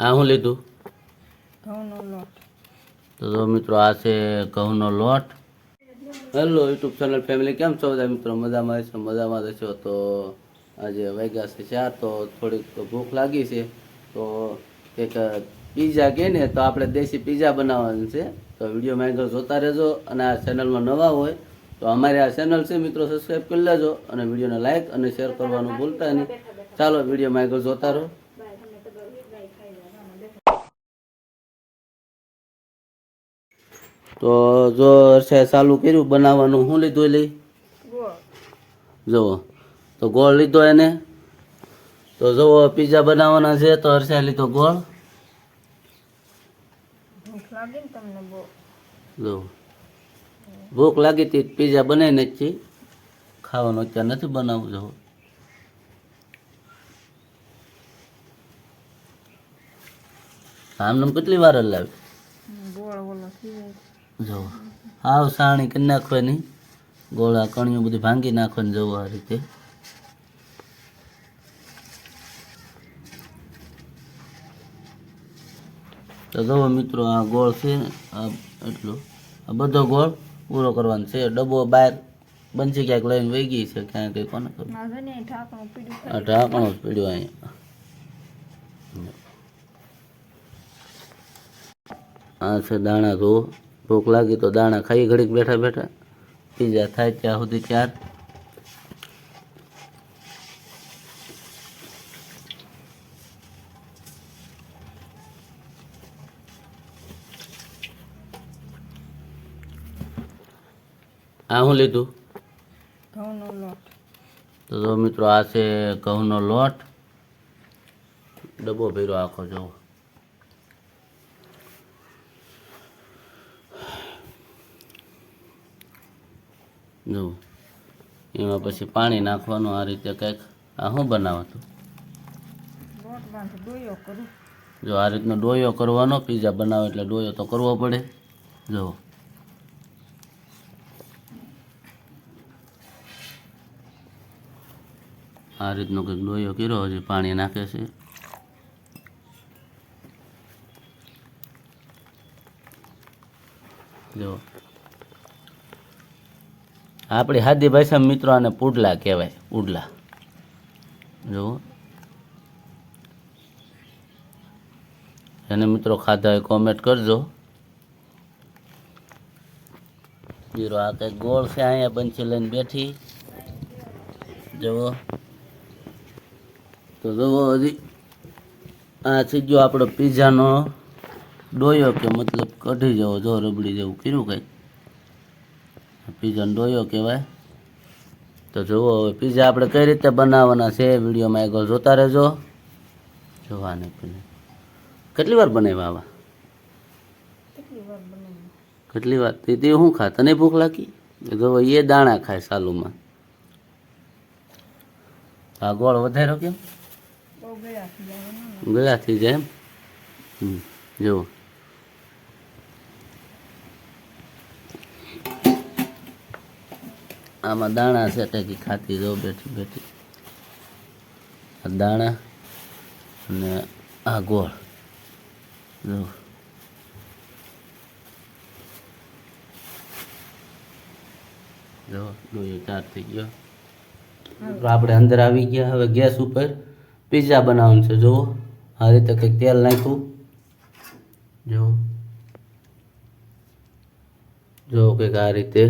આ શું લીધું? ઘઉંનો લોટ. તો જો મિત્રો આ છે ઘઉંનો લોટ. હેલો યુટ્યુબ ચેનલ ફેમિલી કેમ છો બધા? મિત્રો મજામાં છો મજામાં રહેશો તો આજે વાગ્યા છે ચાર તો થોડીક ભૂખ લાગી છે. તો એક પીઝા કહે ને તો આપણે દેશી પીઝા બનાવવાનું છે. તો વિડીયોમાં આગળ જોતા રહેજો અને આ ચેનલમાં નવા હોય તો અમારી આ ચેનલ છે મિત્રો સબસ્ક્રાઈબ કરી લેજો અને વિડીયોને લાઇક અને શેર કરવાનું ભૂલતા નહીં. ચાલો વિડીયોમાં આગળ જોતા રહો. તો જો હર્ષે ચાલુ કર્યું બનાવવાનું શું લીધું લઈ? જુઓ. તો ગોળ લીધો એને. તો જુઓ પીઝા બનાવવાના છે તો હર્ષે લીધો ગોળ. જુઓ. ભૂખ લાગી હતી પીઝા બનાવીને જ છે ખાવાનું અત્યારે નથી બનાવવું જુઓ. આમને કેટલી વાર લાવી જો હાવ સાણી કરી નાખવાની. ગોળા કણીઓ બધી ભાંગી નાખવાની જવું આ રીતે. તો જુઓ મિત્રો આ ગોળ છે આ એટલું. આ બધો ગોળ પૂરો કરવાનો છે. ડબ્બો બહાર બંચી ક્યાંક લઈને વહી ગઈ છે ક્યાંક કંઈ કોને ખબર. આ ઢાંકણું જ પીડ્યું અહીંયા. આ છે દાણા જુઓ. ભૂખ લાગી તો દાણા ખાઈ ઘડીક બેઠા બેઠા પીઝા થાય ત્યાં સુધી ચાર. આ શું લીધું? ઘઉંનો લોટ. તો મિત્રો આ છે ઘઉંનો લોટ. ડબ્બો ભર્યો આખો જુઓ જુઓ એમાં પછી પાણી નાખવાનું આ રીતે કંઈક. આ શું બનાવતું જો આ રીતનો ડોયો કરવાનો પીઝા બનાવો એટલે ડોયો તો કરવો પડે. જુઓ આ રીતનો કંઈક ડોયો કર્યો હજી પાણી નાખે છે. જો. આપણી હાદી ભાષામાં મિત્રો આને પુડલા કહેવાય, ઉડલા. જુઓ. એને મિત્રો ખાધા હોય કોમેન્ટ કરજો. જીરો આ કંઈક ગોળ છે, અહીંયા બંચી લઈને બેઠી. જુઓ. તો જુઓ હજી. આ થઈ ગયો આપણો પીઝાનો ડોયો કે મતલબ કઢી જવો, જો રબડી જેવું કર્યું કંઈક. પીઝાનો ડોયો કહેવાય. તો જુઓ હવે પીઝા આપણે કઈ રીતે બનાવવાના છે વિડીયોમાં આગળ જોતા રહેજો. જોવાને પીને. કેટલી વાર બનાવ્યા આવા? કેટલી વાર તે હું ખા તને ભૂખ લાગી? જો એ દાણા ખાય સાલુમાં. આ ગોળ વધારો કેમ ગયા થઈ જાય એમ? હમ, જુઓ. આમાં દાણા છે, ટેકી ખાતી જો બેઠી બેઠી. આ દાણા અને આ ગોળ. જો. જો ચાર થઈ ગયો. આપણે અંદર આવી ગયા, હવે ગેસ ઉપર પીઝા બનાવવાનું છે, જુઓ. આ રીતે કંઈક તેલ નાખ્યું. જુઓ જુઓ કંઈક આ રીતે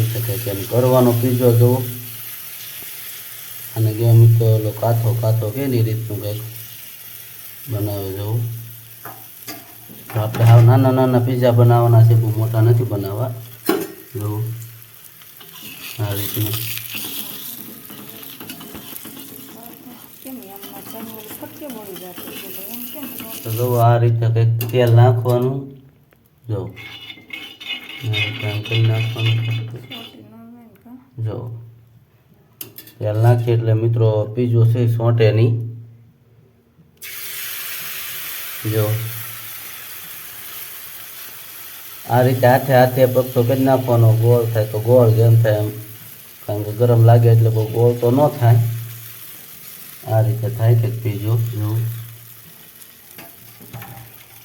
આ શકે એમ કરવાનો પીઝો જુઓ. અને જેમ તો ઓલો કાથો કાથો કે એની રીતનું કંઈક બનાવી જવું તો આપણે હાવ નાના નાના પીઝા બનાવવાના છે, બહુ મોટા નથી બનાવવા. જુઓ. આ રીતનું. તો જુઓ આ રીતે કંઈક તેલ નાખવાનું. જો કરી નાખવાનું જો. તેલ નાખીએ એટલે મિત્રો પીજો છે સોંટે નહીં. જો. આ રીતે હાથે હાથે પગતો કરી નાખવાનો, ગોળ થાય તો ગોળ જેમ થાય એમ. કારણ કે ગરમ લાગે એટલે બહુ ગોળ તો ન થાય. આ રીતે થાય કે પીજો, જો.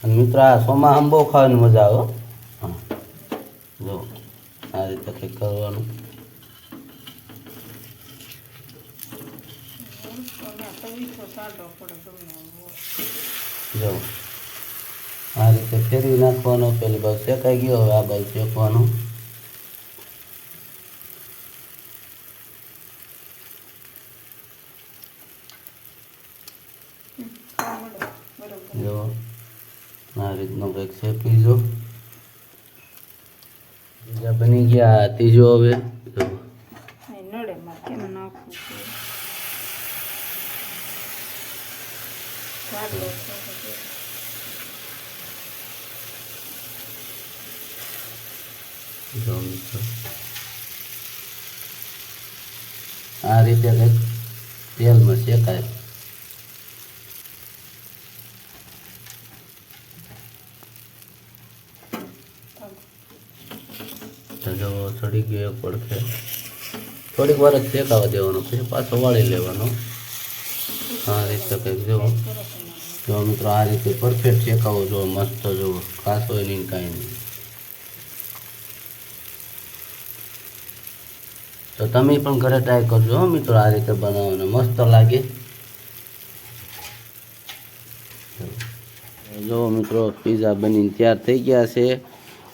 અને મિત્રો આ સોમાં આમ બહુ ખાવાની મજા આવે આ રીતે કંઈક કરવાનું. જો આ રીતે ફેરવી નાખવાનો પેલી બાજુ શેકાઈ ગયો હવે આ બાજુ શેકવાનું. જો આ રીતનો કંઈક શેકી જો. બની ગયા ત્રીજો હવે. આ રીતે કંઈક તેલમાં શેકાય. જો ચડી ગયો એક પડખે થોડીક વાર જ શેકાવા દેવાનો પછી પાછો વાળી લેવાનો. આ રીતે કંઈક જુઓ જો મિત્રો આ રીતે પરફેક્ટ શેકાવો જુઓ મસ્ત જુઓ ખાસ હોય નહીં કાંઈ નહીં. તો તમે પણ ઘરે ટ્રાય કરજો મિત્રો આ રીતે બનાવવાનો, મસ્ત લાગે. જો મિત્રો પીઝા બનીને તૈયાર થઈ ગયા છે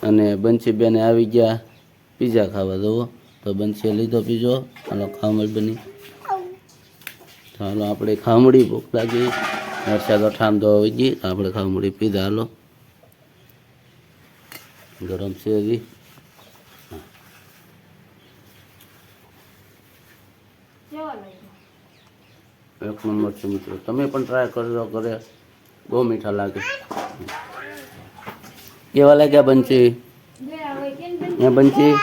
અને બંસી બેને આવી ગયા. પીઝા ખાવા જુઓ. તો બનશે લીધો પીઝો. ચાલો ખામડ બની. ચાલો આપણે ખામડી ભૂખ લાગી. વરસાદ ઠામ તો આવી ગઈ. આપણે ખામડી પીધા. હાલો. ગરમ છે હજી. એક નંબર છે મિત્રો. તમે પણ ટ્રાય કરજો, ઘરે. બહુ મીઠા લાગે. કેવા લાગ્યા બંચી બે આવે કેમ બેન હે બંચી?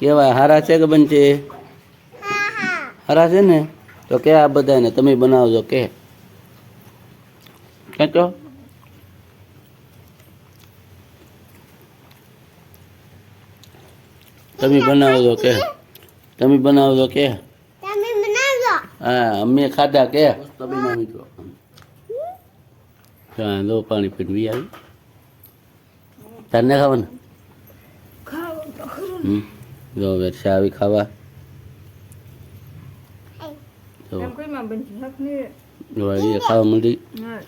કેવા હારા છે કે બંચી? હારા છે ને? તો કે આ બધાને તમે બનાવજો કે. ખેંચો તમે બનાવજો કે. તમે બનાવજો કે. હા અમે ખાધા કે. તમે મિત્રો હા લો પાણી પીડવી આવી. તારને ખાવાનું? જો વેરસા આવી ખાવા. જો. એ ખાવા માંડી. ના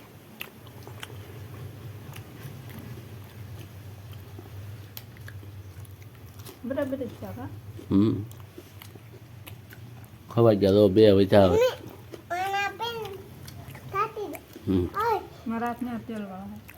બરાબર જ છે હા. હમ. ખવાઈ ગયા તો બે વજા આવે હમ. મારા હાથને તેલ વાળા